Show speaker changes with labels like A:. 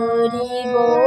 A: ভোরে